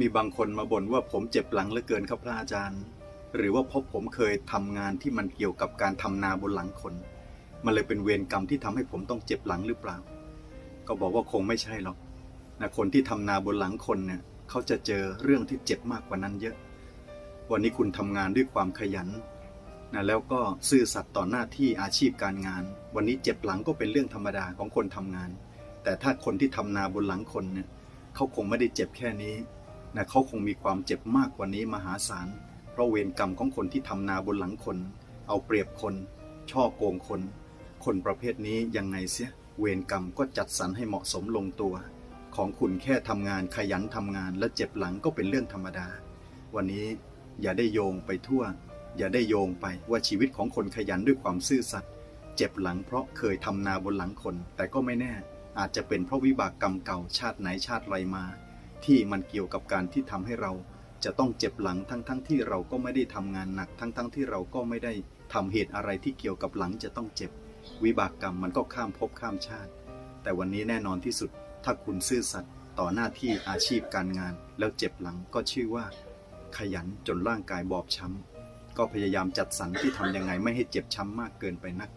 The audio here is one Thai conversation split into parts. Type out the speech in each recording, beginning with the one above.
มีบางคนมาบ่นว่าผมเจ็บหลังเหลือเกินครับพระอาจารย์ หรือว่าเพราะผมเคยทำงานที่มันเกี่ยวกับการทำนาบนหลังคน มันเลยเป็นเวรกรรมที่ทำให้ผมต้องเจ็บหลังหรือเปล่า ก็บอกว่าคงไม่ใช่หรอกนะคนที่ทำนาบนหลังคนเนี่ยเขาจะเจอเรื่องที่เจ็บมากกว่านั้นเยอะ วันนี้คุณทำงานด้วยความขยันนะแล้วก็ซื่อสัตย์ต่อหน้าที่อาชีพการงาน วันนี้เจ็บหลังก็เป็นเรื่องธรรมดาของคนทำงาน แต่ถ้าคนที่ทำนาบนหลังคนเนี่ยเขาคงไม่ได้เจ็บแค่นี้ นะเขาคงมีความเจ็บมากกว่านี้มหาศาล เพราะเวรกรรมของคนที่ทำนาบนหลังคน เอาเปรียบคน ช่อโกงคน คนประเภทนี้ยังไงเสีย เวรกรรมก็จัดสรรให้เหมาะสมลงตัว ของคุณแค่ทำงานขยันทำงานและเจ็บหลังก็เป็นเรื่องธรรมดา วันนี้อย่าได้โยงไปทั่ว อย่าได้โยงไปว่าชีวิตของคนขยันด้วยความซื่อสัตย์เจ็บหลังเพราะเคยทำนาบนหลังคน แต่ก็ไม่แน่ อาจจะเป็นเพราะวิบากกรรมเก่าชาติไหนชาติไรมา ที่มันเกี่ยวกับการที่ทำให้เราจะต้องเจ็บหลังทั้งๆทที่เราก็ไม่ได้ทำงานหนัก ทั้งๆทที่เราก็ไม่ได้ทำเหตุอะไรที่เกี่ยวกับหลังจะต้องเจ็บ วิบากกรรมมันก็ข้ามภพข้ามชาติ แต่วันนี้แน่นอนที่สุดถ้าคุณซื่อสัตย์ต่อหน้าที่อาชีพการงาน แล้วเจ็บหลังก็ชื่อว่า ขยันจนร่างกายบอบช้ำก็พยายามจัดสรรที่ทำยังไงไม่ให้เจ็บช้ำมากเกินไปนัก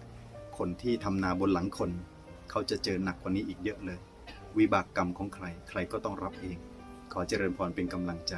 คนที่ทำนาบนหลังคน เขาจะเจอหนักกว่านี้อีกเยอะเลย วิบากกรรมของใคร ใครก็ต้องรับเอง ขอเจริญพรเป็นกำลังใจ